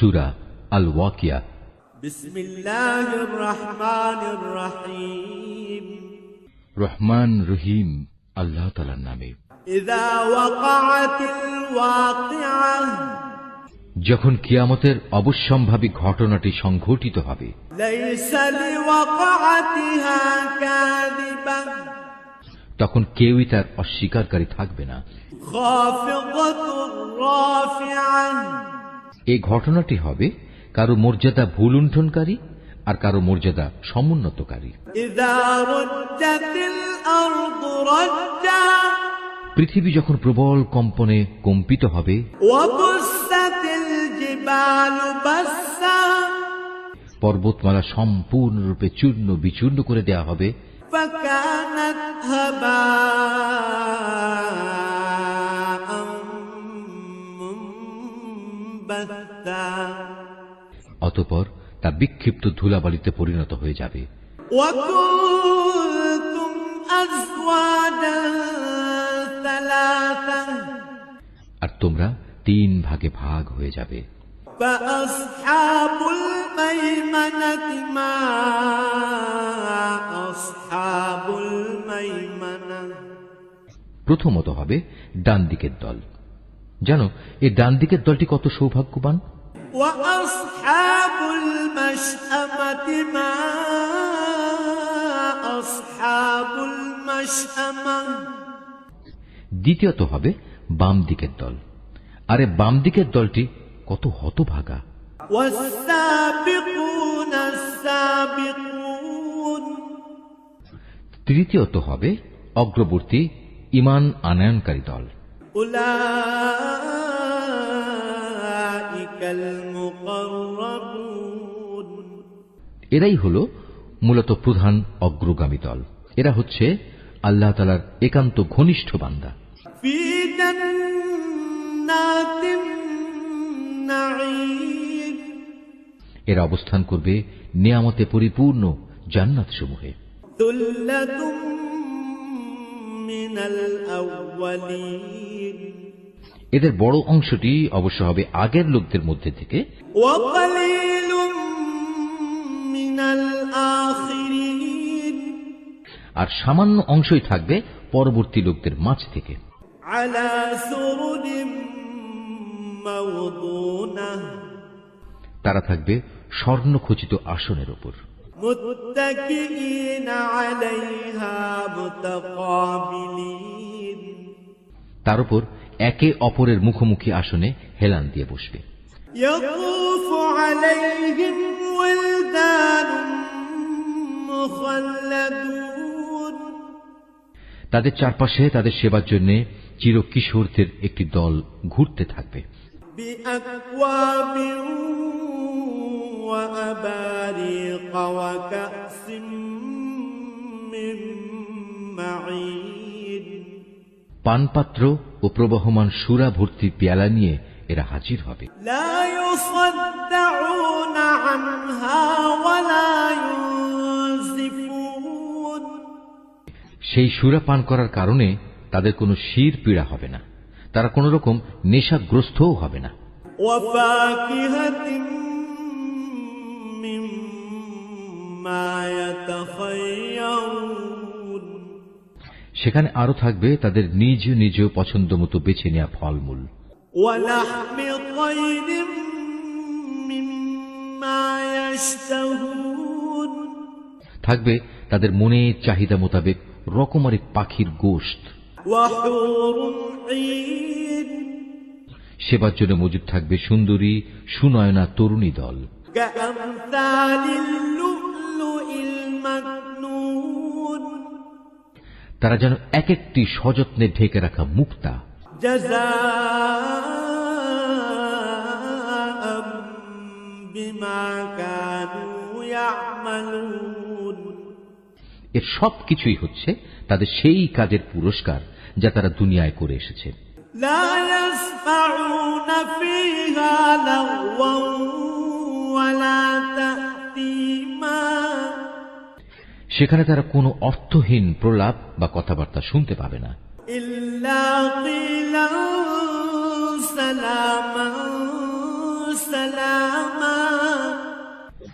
সুরা আল ওয়াকিয়া রহমান রহিম। আল্লাহ তালার নামে। যখন কিয়ামতের অবশ্যম্ভাবী ঘটনাটি সংঘটিত হবে। তখন কেউই তার অস্বীকারী থাকবে না। এই ঘটনাটি হবে কারও মর্যাদা ভুল উন্ঠনকারী আর কারও মর্যাদা সমুন্নতকারী। পৃথিবী যখন প্রবল কম্পনে কম্পিত হবে পর্বতমালা সম্পূর্ণরূপে চূর্ণ বিচূর্ণ করে দেয়া হবে। অতপর তা বিক্ষিপ্ত ধুলাবালিতে পরিণত হয়ে যাবে। আর তোমরা তিন ভাগে ভাগ হয়ে যাবে। প্রথমত হবে ডান দিকের দল। যেন এই ডান দিকের দলটি কত সৌভাগ্যবান। দ্বিতীয়ত হবে বাম দিকের দল। আরে বাম দিকের দলটি কত হতভাগা। তৃতীয়ত হবে অগ্রবর্তী ইমান আনয়নকারী দল। এরাই হল মূলত প্রধান অগ্রগামী দল। এরা হচ্ছে আল্লাহ তালার একান্ত ঘনিষ্ঠ বান্দা। এরা অবস্থান করবে নিয়ামতে পরিপূর্ণ জান্নাত সমূহে এদের বড় অংশটি অবশ্য হবে আগের লোকদের মধ্যে থেকে। আর সামান্য অংশই থাকবে পরবর্তী লোকদের মাছ থেকে। তারা থাকবে স্বর্ণ খচিত আসনের ওপর। তার উপর একে অপরের মুখোমুখি আসনে হেলান দিয়ে বসবে। তাদের চারপাশে তাদের সেবার জন্য চিরকিশোরদের একটি দল ঘুরতে থাকবে। وأباريق وكأس من معين পানপাত্র ও প্রবহমান সুরা ভর্তি পেয়ালা নিয়ে এরা হাজির হবে لا يصدعون عنها ولا ينزفون সেই সুরা পান করার কারণে তাদের কোনো শির পীড়া হবে না তারা কোনো রকম নেশাগ্রস্তও হবে না সেখানে আরও থাকবে তাদের নিজ নিজ পছন্দ মতো বেছে নেওয়া ফলমূল। থাকবে তাদের মনে চাহিদা মোতাবেক রকমারি পাখির গোস্ত সেবার জন্য মজুদ থাকবে সুন্দরী সুনয়না তরুণী দল। তারা যেন এক একটি সযত্নে ঢেকে রাখা মুক্তা। এর সব কিছুই হচ্ছে তাদের সেই কাজের পুরস্কার যা তারা দুনিয়ায় করে এসেছে। লা সেখানে তারা কোনো অর্থহীন প্রলাপ বা কথাবার্তা শুনতে পাবে না।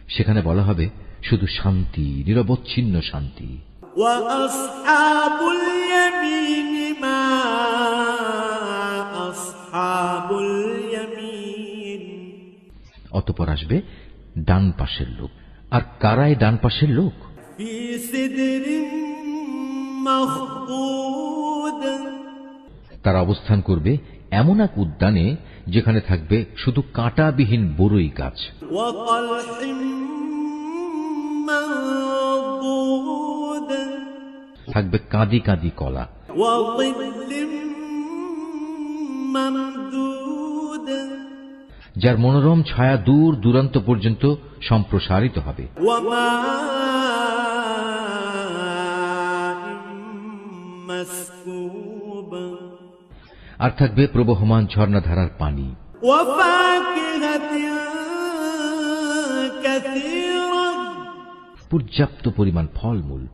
সেখানে বলা হবে শুধু শান্তি নিরবচ্ছিন্ন শান্তি। অতপর আসবে ডান পাশের লোক। আর কারাই ডান পাশের লোক? في سدر مخضود তারা অবস্থান করবে এমন এক উদ্যানে যেখানে থাকবে শুধু কাঁটাবিহীন বড়ই গাছ وطلح منضود থাকবে কাঁদি কাঁদি কলা وظل ممدود যার মনোরম ছায়া দূর দূরান্ত পর্যন্ত সম্প্রসারিত হবে আর থাকবে প্রবহমান ঝর্ণাধারার পানি। পর্যাপ্ত পরিমাণ ফলমূল।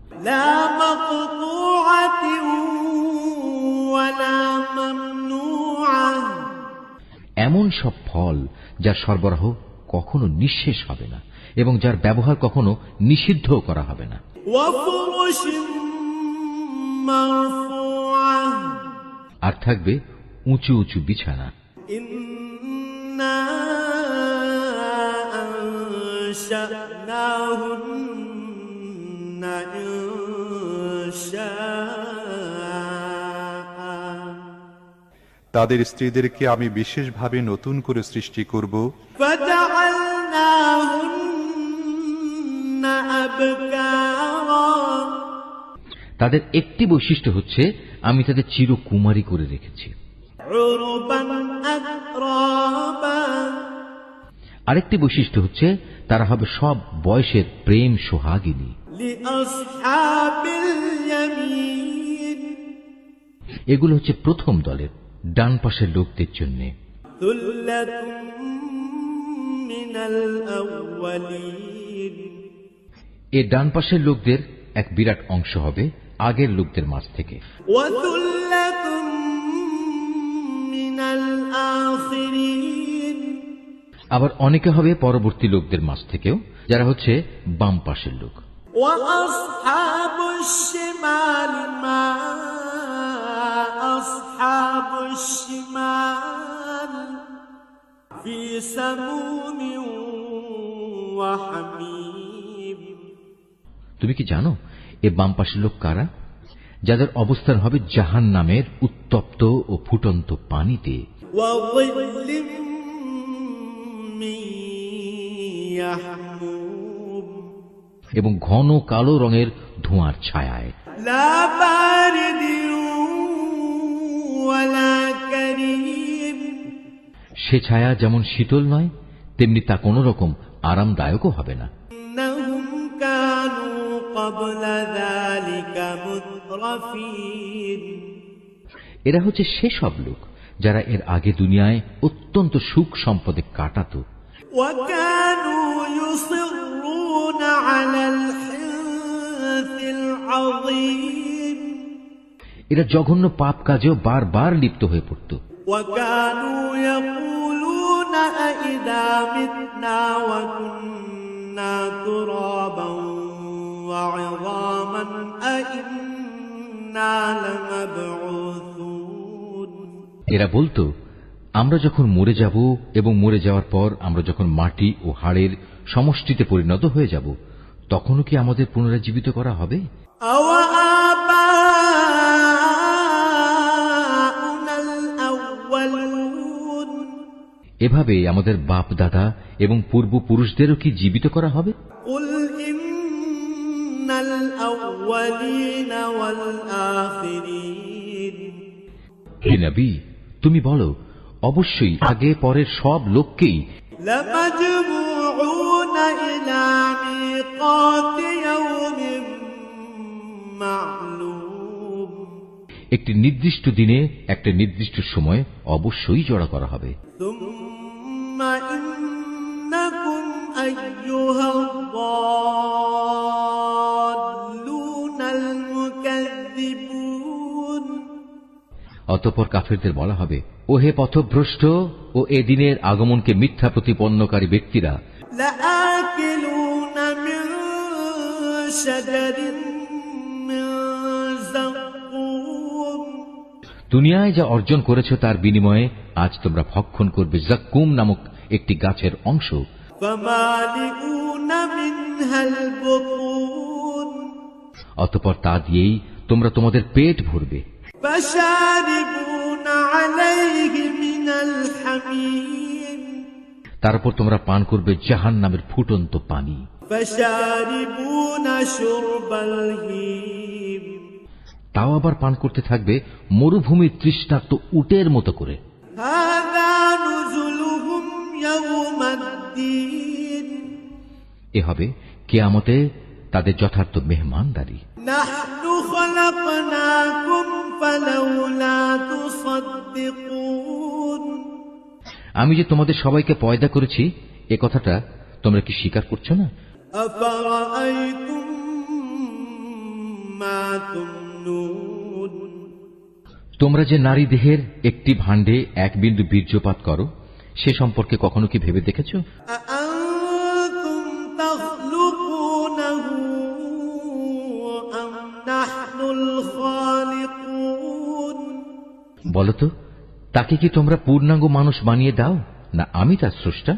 এমন সব ফল যা সরবরাহ কখনো নিঃশেষ হবে না এবং যার ব্যবহার কখনো নিষিদ্ধ করা হবে না। আর থাকবে উঁচু উঁচু বিছানা إنا أنشأناهن إنشاء তাদের স্ত্রীদেরকে আমি বিশেষভাবে নতুন করে সৃষ্টি করব فجعلناهن أبكارا তাদের একটি বৈশিষ্ট্য হচ্ছে আমি তাদের চিরকুমারী করে রেখেছি। আরেকটি বৈশিষ্ট্য হচ্ছে তারা হবে সব বয়সের প্রেম সোহাগিনী। এগুলো হচ্ছে প্রথম দলের ডান পাশের লোকদের জন্য। এ ডান পাশের লোকদের এক বিরাট অংশ হবে আগের লোকদের মাছ থেকে। আবার অনেকে হবে পরবর্তী লোকদের মাছ থেকেও যারা হচ্ছে বাম পাশের লোক। তুমি কি জানো এ বাম লোক কারা? যাদের অবস্থান হবে জাহান নামের উত্তপ্ত ও ফুটন্ত পানিতে। এবং ঘন কালো রঙের ধোঁয়ার ছায় সে ছায়া যেমন শীতল নয়, তেমনি তা কোনো রকম আরামদায়কও হবে না। قبل ذلك مترفين এরা হচ্ছে সেসব লোক যারা এর আগে দুনিয়ায় অত্যন্ত সুখ সম্পদে কাটাত وكانوا يصرون على الحنث العظيم এরা জঘন্য পাপ কাজেও বারবার লিপ্ত হয়ে পড়ত وكانوا يقولون أئذا متنا وكنا ترابا এরা বলতো আমরা যখন মরে যাব এবং মরে যাওয়ার পর আমরা যখন মাটি ও হাড়ের সমষ্টিতে পরিণত হয়ে যাব তখনও কি আমাদের পুনরাজীবিত করা হবে? এভাবে আমাদের বাপ দাদা এবং পূর্বপুরুষদেরও কি জীবিত করা হবে? الأولين والآخرين হে নবী তুমি বলো অবশ্যই আগে পরের সব লোককেই لمجموعون إلى ميقات يوم معلوم একটি নির্দিষ্ট দিনে একটা নির্দিষ্ট সময় অবশ্যই জড়া করা হবে ثم إنكم أيها الضالون অতপর কাফেরদের বলা হবে ও হে পথভ্রষ্ট ও এ দিনের আগমনকে মিথ্যা প্রতিপন্নকারী ব্যক্তিরা। দুনিয়ায় যা অর্জন করেছ তার বিনিময়ে আজ তোমরা ভক্ষণ করবে জাকুম নামক একটি গাছের অংশ। অতপর তা দিয়েই তোমরা তোমাদের পেট ভরবে। তারপর তোমরা পান করবে জাহান নামের ফুটন্ত পানি। তাও আবার পান করতে থাকবে মরুভূমির তৃষ্ণাক্ত উটের মতো করে। এ হবে কেয়ামতে তাদের যথার্থ মেহমানদারি। আমি যে তোমাদের সবাইকে পয়দা করেছি এ কথাটা তোমরা কি স্বীকার করছ না? তোমরা যে নারী দেহের একটি ভাণ্ডে এক বিন্দু বীর্যপাত করো সে সম্পর্কে কখনো কি ভেবে দেখেছ? না বলতো তাকে কি তোমরা পূর্ণাঙ্গ মানুষ বানিয়ে দাও না আমি তার স্রষ্টা?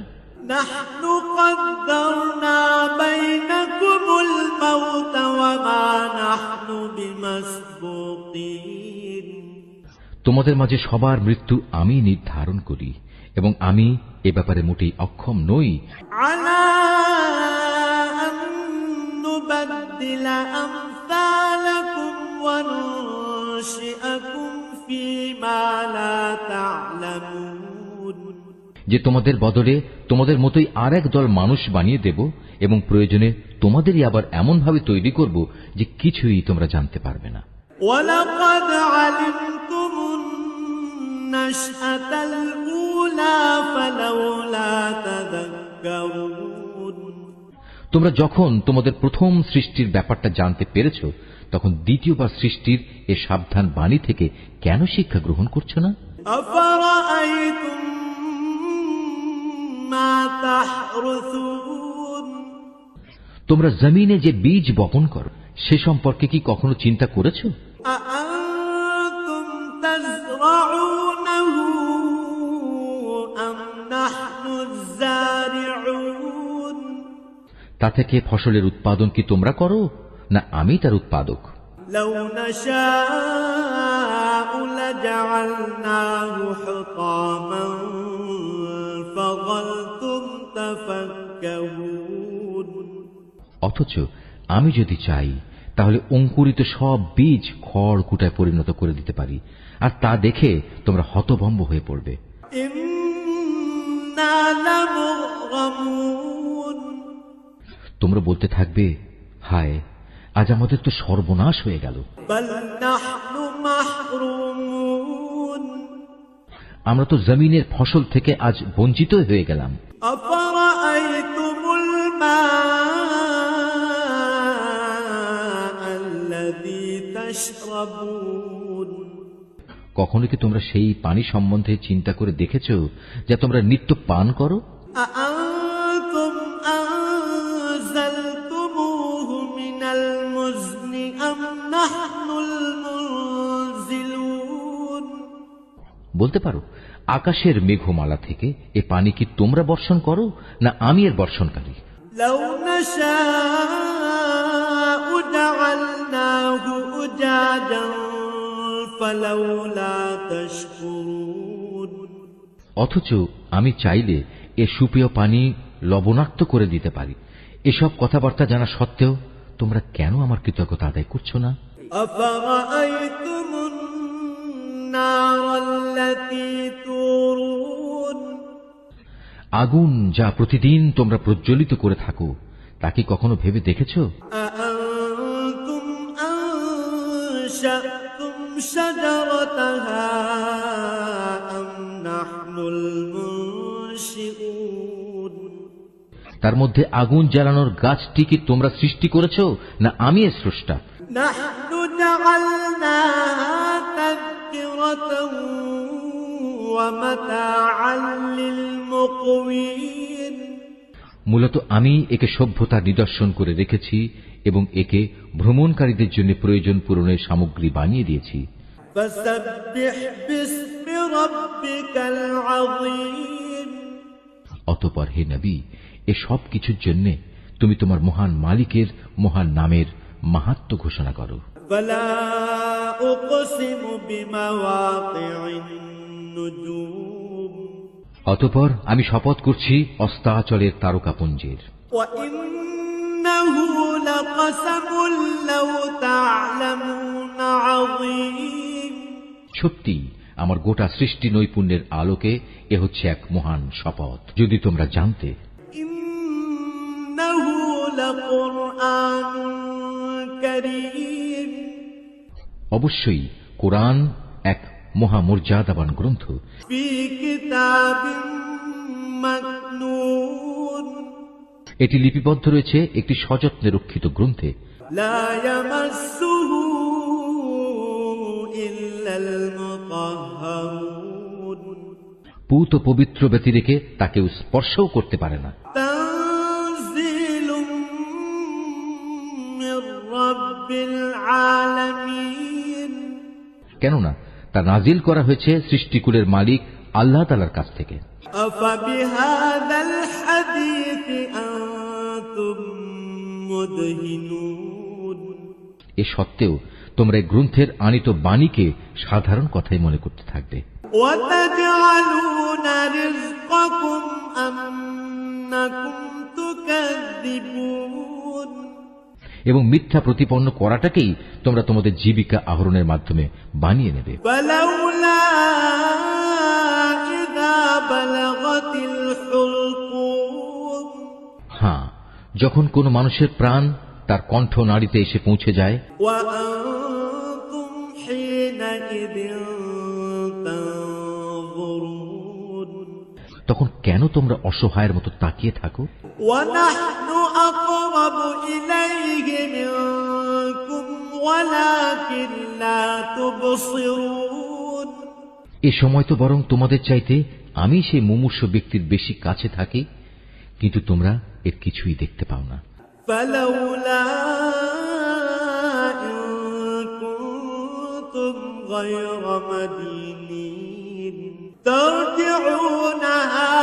তোমাদের মাঝে সবার মৃত্যু আমি নির্ধারণ করি এবং আমি এ ব্যাপারে মোটেই অক্ষম নই। আলা যে তোমাদের বদলে তোমাদের মতোই আর এক দল মানুষ বানিয়ে দেব এবং প্রয়োজনে তোমাদেরই আবার এমনভাবে তৈরি করব যে কিছুই তোমরা জানতে পারবে না। তোমরা যখন তোমাদের প্রথম সৃষ্টির ব্যাপারটা জানতে পেরেছ তখন দ্বিতীয়বার সৃষ্টির এ সাবধান বাণী থেকে কেন শিক্ষা গ্রহণ করছ না? তোমরা জমিনে যে বীজ বপন করো সে সম্পর্কে কি কখনো চিন্তা করেছ? তা থেকে ফসলের উৎপাদন কি তোমরা করো? না আমি তার উৎপাদক لو نشاء لجعلناه حطاما فظلتم تفكهون অথচ আমি যদি চাই তাহলে অঙ্কুরিত সব বীজ খড় কুটায় পরিণত করে দিতে পারি আর তা দেখে তোমরা হতভম্ব হয়ে পড়বে إنا لمغرمون তোমরা বলতে থাকবে হায় আজ আমাদের তো সর্বনাশ হয়ে গেল। আমরা তো জমিনের ফসল থেকে আজ বঞ্চিত হয়ে গেলাম। কখনো কি তোমরা সেই পানি সম্বন্ধে চিন্তা করে দেখেছ যা তোমরা নিত্য পান করো? আ বলতে পারো আকাশের মেঘমালা থেকে এ পানি কি তোমরা বর্ষণ করো না আমি এর বর্ষণকারী? অথচ আমি চাইলে এ সুপেয় পানি লবণাক্ত করে দিতে পারি। এসব কথাবার্তা জানা সত্ত্বেও তোমরা কেন আমার কৃতজ্ঞতা আদায় করছো না أفرأيتم النار التي تورون আগুন যা প্রতিদিন তোমরা প্রজ্বলিত করে থাকো তা কি কখনো ভেবে দেখেছো أأنتم أنشأتم شجرتها أم نحن তার মধ্যে আগুন জ্বালানোর গাছটি কি তোমরা সৃষ্টি করেছ না আমি এর স্রষ্টা? মূলত আমি একে সভ্যতা নিদর্শন করে রেখেছি এবং একে ভ্রমণকারীদের জন্য প্রয়োজন পূরণের সামগ্রী বানিয়ে দিয়েছি। অতপর হে নবী এ সব কিছুর জন্য তুমি তোমার মহান মালিকের মহান নামের মাহাত্ম ঘোষণা করো। অতপর আমি শপথ করছি অস্তাচলের তারকাপুঞ্জের। সত্যি আমার গোটা সৃষ্টি নৈপুণ্যের আলোকে এ হচ্ছে এক মহান শপথ। যদি তোমরা জানতে অবশ্যই কোরআন এক মহামর্যাদাবান গ্রন্থ। এটি লিপিবদ্ধ রয়েছে একটি সযত্নে রক্ষিত গ্রন্থে। পুত পবিত্র ব্যতিরেকে তাকেও স্পর্শও করতে পারে না। কেননা তা নাজিল করা হয়েছে সৃষ্টিকুলের মালিক আল্লাহ তালার কাছ থেকে أفبهذا الحديث أنتم مدهنون এ সত্ত্বেও তোমরা এই গ্রন্থের আনিত বাণীকে সাধারণ কথাই মনে করতে থাকবে وتجعلون رزقكم أنكم تكذبون এবং মিথ্যা প্রতিপন্ন করাটাকেই তোমরা তোমাদের জীবিকা আহরণের মাধ্যমে বানিয়ে নেবে। হ্যাঁ যখন কোন মানুষের প্রাণ তার কণ্ঠ নাড়িতে এসে পৌঁছে যায় তখন কেন তোমরা অসহায়ের মতো তাকিয়ে থাকো? أقرب إليه منكم ولكن لا تبصرون এ সময় তো বরং তোমাদের চাইতে আমি সেই মুমূর্ষ ব্যক্তির বেশি কাছে থাকি কিন্তু তোমরা এর কিছুই দেখতে পাও না فلولا إن كنتم غير مدينين ترجعونها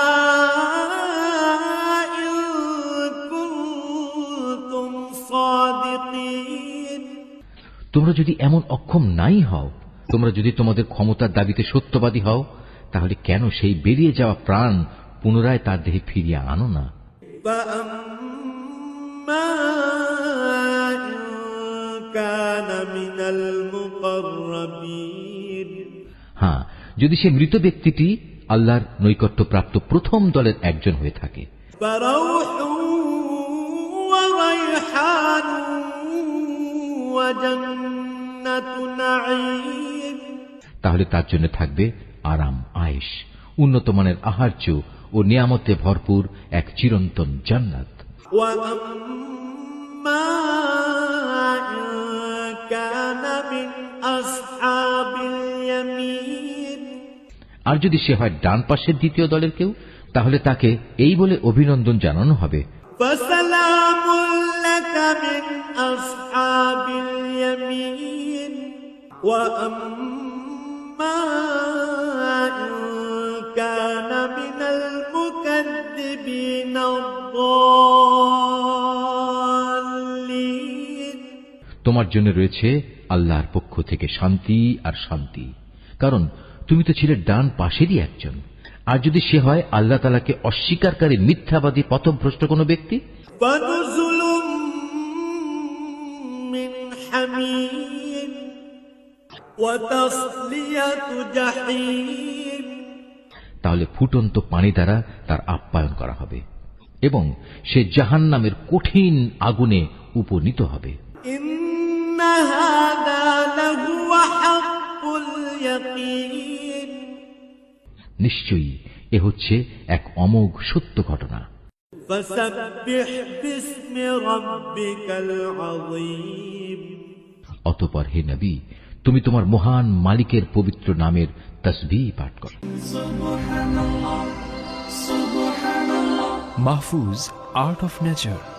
তোমরা যদি এমন অক্ষম নাই হও তোমরা যদি তোমাদের ক্ষমতার দাবিতে সত্যবাদী হও তাহলে কেন সেই বেরিয়ে যাওয়া প্রাণ পুনরায় তার দেহে ফিরিয়ে আনো না فأما إن كان من المقربين হ্যাঁ যদি সে মৃত ব্যক্তিটি আল্লাহর নৈকট্যপ্রাপ্ত প্রথম দলের একজন হয়ে থাকে فروح وريحان وجنة نعيم তাহলে তার জন্য থাকবে আরাম আয়েশ উন্নত মানের আহার্য ও নিয়ামতে ভরপুর এক চিরন্তন জান্নাত وأما إن كان من أصحاب اليمين আর যদি সে হয় ডান পাশের দ্বিতীয় দলের কেউ তাহলে তাকে এই বলে অভিনন্দন জানানো হবে فسلام لك من أصحاب اليمين وأما إن كان من المكذبين الضالين তোমার জন্য রয়েছে আল্লাহর পক্ষ থেকে শান্তি আর শান্তি কারণ তুমি তো ছিলে ডান পাশেরই একজন আর যদি সে হয় আল্লাহ তালাকে অস্বীকারী মিথ্যাবাদী পথভ্রষ্ট কোনো ব্যক্তি তাহলে ফুটন্ত পানি দ্বারা তার আপ্যায়ন করা হবে এবং সে জাহান নামের কঠিন আগুনে উপনীত হবে। নিশ্চয়ই এ হচ্ছে এক অমোঘ সত্য ঘটনা। অতপর হে নবী তুমি তোমার মহান মালিকের পবিত্র নামের তসবি পাঠ করো। Mahfuz art of Nature